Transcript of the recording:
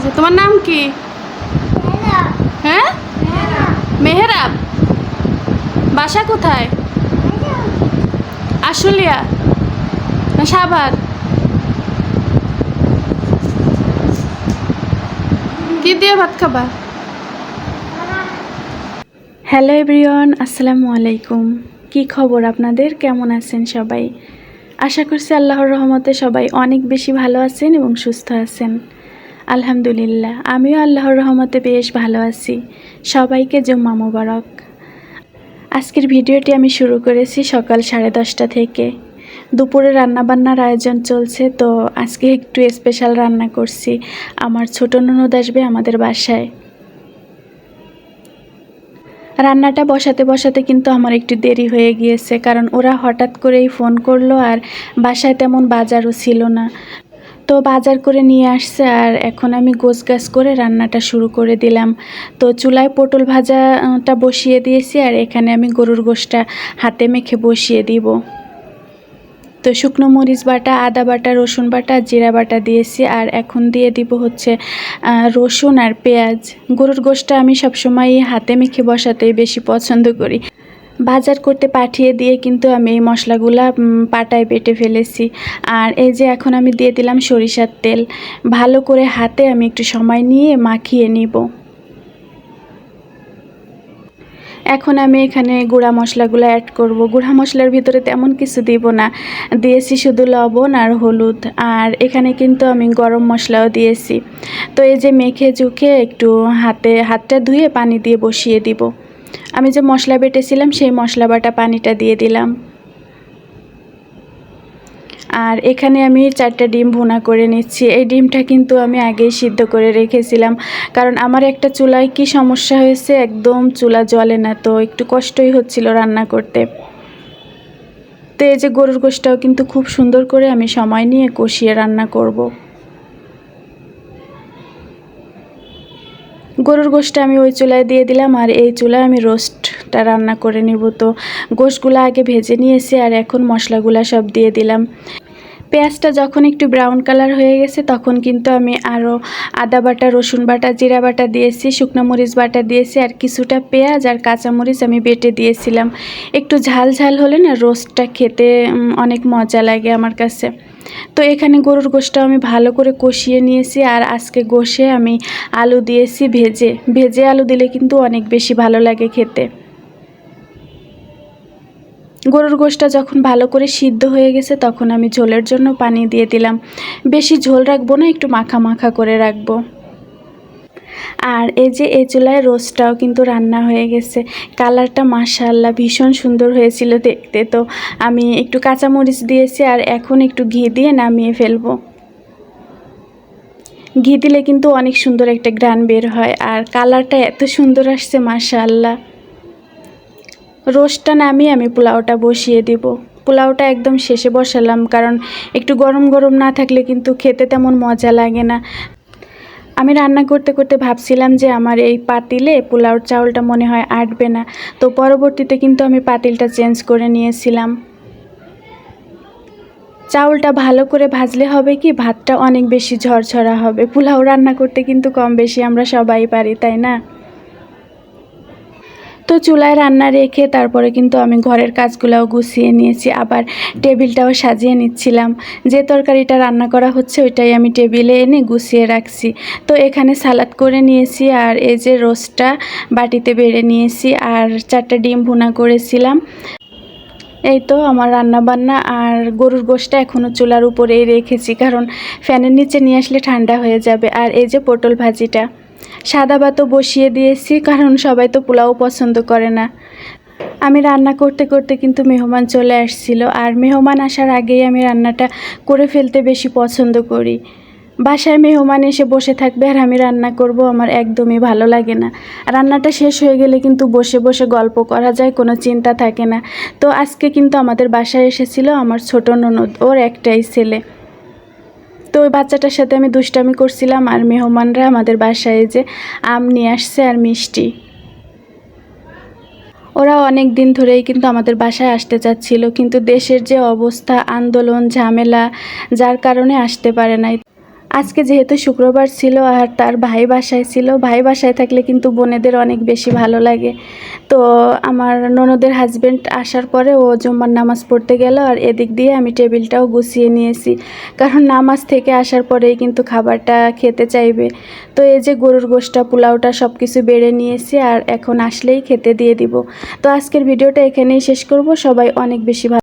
আছে তোমার নাম কি? হ্যাঁ? মেহেরাব। বাসা কোথায়? আশুলিয়া। না, সাভার। কি দিয়ে ভাত খাবা? হ্যালো এভরিওয়ান, আসসালামু আলাইকুম। কি খবর আপনাদের? কেমন আছেন সবাই? আশা করছি আল্লাহর রহমতে সবাই অনেক বেশি ভালো আছেন এবং সুস্থ আছেন। আলহামদুলিল্লাহ, আমিও আল্লাহর রহমতে বেশ ভালো আছি। সবাইকে জুম্মা মোবারক। আজকের ভিডিওটি আমি শুরু করেছি সকাল সাড়ে দশটা থেকে। দুপুরে রান্নাবান্নার আয়োজন চলছে, তো আজকে একটু স্পেশাল রান্না করছি। আমার ছোট ননদ আসবে আমাদের বাসায়। রান্নাটা বসাতে বসাতে কিন্তু আমার একটু দেরি হয়ে গিয়েছে, কারণ ওরা হঠাৎ করেই ফোন করল আর বাসায় তেমন বাজারও ছিল না। তো বাজার করে নিয়ে আসছে আর এখন আমি গোছ গাছ করে রান্নাটা শুরু করে দিলাম। তো চুলায় পটল ভাজাটা বসিয়ে দিয়েছি আর এখানে আমি গরুর গোশটা হাতে মেখে বসিয়ে দিব। তো শুকনো মরিচ বাটা, আদা বাটা, রসুন বাটা, জিরা বাটা দিয়েছি আর এখন দিয়ে দিব হচ্ছে রসুন আর পেঁয়াজ। গরুর গোশটা আমি সবসময় হাতে মেখে বসাতেই বেশি পছন্দ করি। বাজার করতে পাঠিয়ে দিয়ে কিন্তু আমি এই মশলাগুলা পাটায় পেটে ফেলেছি। আর এই যে এখন আমি দিয়ে দিলাম সরিষার তেল, ভালো করে হাতে আমি একটু সময় নিয়ে মাখিয়ে নিব। এখন আমি এখানে গুঁড়া মশলাগুলো অ্যাড করব। গুঁড়া মশলার ভিতরে তেমন কিছু দিব না। দিয়েছি শুধু লবণ আর হলুদ। আর এখানে কিন্তু আমি গরম মশলাও দিয়েছি। তো এই যে মেখে চুখে একটু হাতে, হাতটা ধুয়ে পানি দিয়ে বসিয়ে দিব। আমি যে মশলা বেটেছিলাম, সেই মশলা বাটা পানিটা দিয়ে দিলাম। আর এখানে আমি চারটা ডিম ভুনা করে নিচ্ছি। এই ডিমটা কিন্তু আমি আগেই সিদ্ধ করে রেখেছিলাম। কারণ আমার একটা চুলায় কি সমস্যা হয়েছে, একদম চুলা জ্বলে না, তো একটু কষ্টই হচ্ছিল রান্না করতে। তো এই যে গরুর গোশটাও কিন্তু খুব সুন্দর করে আমি সময় নিয়ে কষিয়ে রান্না করব। গরুর গোষ্ঠটা আমি ওই চুলায় দিয়ে দিলাম আর এই চুলায় আমি রোস্টটা রান্না করে নিব। তো গোষ্ঠগুলো আগে ভেজে নিয়েছি আর এখন মশলাগুলা সব দিয়ে দিলাম। পেঁয়াজটা যখন একটু ব্রাউন কালার হয়ে গেছে, তখন কিন্তু আমি আরও আদা বাটা, রসুন বাটা, জিরা বাটা দিয়েছি, শুকনো মরিচ বাটা দিয়েছি আর কিছুটা পেঁয়াজ আর কাঁচামরিচ আমি বেটে দিয়েছিলাম। একটু ঝাল ঝাল হলে না রোস্টটা খেতে অনেক মজা লাগে আমার কাছে। তো এখানে গরুর গোশটাও আমি ভালো করে কষিয়ে নিয়েছি আর আজকে গোশে আমি আলু দিয়েছি ভেজে। ভেজে আলু দিলে কিন্তু অনেক বেশি ভালো লাগে খেতে। গরুর গোশটা যখন ভালো করে সিদ্ধ হয়ে গেছে, তখন আমি ঝোলের জন্য পানি দিয়ে দিলাম। বেশি ঝোল রাখব না, একটু মাখা মাখা করে রাখব। আর এই যে এই চুলায় রোস্টটাও কিন্তু রান্না হয়ে গেছে। কালারটা মাশাআল্লাহ ভীষণ সুন্দর হয়েছিল দেখতে তো। আমি একটু কাঁচামরিচ দিয়েছি আর এখন একটু ঘি দিয়ে নামিয়ে ফেলব। ঘি দিলে কিন্তু অনেক সুন্দর একটা গ্রান বের হয় আর কালারটা এত সুন্দর আসছে মাশাআল্লাহ। রোস্টটা নামিয়ে আমি পোলাওটা বসিয়ে দিব। পোলাওটা একদম শেষে বসালাম, কারণ একটু গরম গরম না থাকলে কিন্তু খেতে তেমন মজা লাগে না। আমি রান্না করতে করতে ভাবছিলাম যে আমার এই পাতিলে পোলাওর চাউলটা মনে হয় আটবে না, তো পরবর্তীতে কিন্তু আমি পাতিলটা চেঞ্জ করে নিয়েছিলাম। চাউলটা ভালো করে ভাজলে হবে কি, ভাতটা অনেক বেশি ঝরঝরা হবে। পোলাও রান্না করতে কিন্তু কম বেশি আমরা সবাই পারি, তাই না? তো চুলায় রান্না রেখে তারপরে কিন্তু আমি ঘরের কাজগুলোও গুছিয়ে নিয়েছি। আবার টেবিলটাও সাজিয়ে নিচ্ছিলাম। যে তরকারিটা রান্না করা হচ্ছে ওইটাই আমি টেবিলে এনে গুছিয়ে রাখছি। তো এখানে সালাদ করে নিয়েছি আর এই যে রোস্টটা বাটিতে বেড়ে নিয়েছি আর চারটা ডিম ভুনা করেছিলাম। এই তো আমার রান্না বান্না আর গরুর গোশটা এখনও চুলার উপরেই রেখেছি, কারণ ফ্যানের নিচে নিয়ে আসলে ঠান্ডা হয়ে যাবে। আর এই যে পটল ভাজিটা। সাদা ভাতও বসিয়ে দিয়েছি, কারণ সবাই তো পোলাও পছন্দ করে না। আমি রান্না করতে করতে কিন্তু মেহমান চলে আসছিল, আর মেহমান আসার আগেই আমি রান্নাটা করে ফেলতে বেশি পছন্দ করি। বাসায় মেহমান এসে বসে থাকবে আর আমি রান্না করব, আমার একদমই ভালো লাগে না। রান্নাটা শেষ হয়ে গেলে কিন্তু বসে বসে গল্প করা যায়, কোনো চিন্তা থাকে না। তো আজকে কিন্তু আমাদের বাসায় এসেছিল আমার ছোট ননদ, ওর একটাই ছেলে। তো ওই বাচ্চাটার সাথে আমি দুষ্টামি করছিলাম আর মেহমানরা আমাদের বাসায় যে আম নিয়ে আসছে আর মিষ্টি। ওরা অনেক দিন ধরেই কিন্তু আমাদের বাসায় আসতে চাচ্ছিল, কিন্তু দেশের যে অবস্থা, আন্দোলন, ঝামেলা, যার কারণে আসতে পারে নাই। আজকে যেহেতু শুক্রবার ছিল আর তার ভাই বাসায় ছিল, ভাই বাসায় থাকলে কিন্তু বোনেদের অনেক বেশি ভালো লাগে। তো আমার ননদের হাজবেন্ড আসার পরে ও জুম্মার নামাজ পড়তে গেল আর এদিক দিয়ে আমি টেবিলটাও গুছিয়ে নিয়েছি। কারণ নামাজ থেকে আসার পরেই কিন্তু খাবারটা খেতে চাইবে। তো এই যে গরুর গোশটা, পোলাওটা সব কিছু বেড়ে নিয়েছি আর এখন আসলেই খেতে দিয়ে দিব। তো আজকের ভিডিওটা এখানেই শেষ করব। সবাই অনেক বেশি ভালো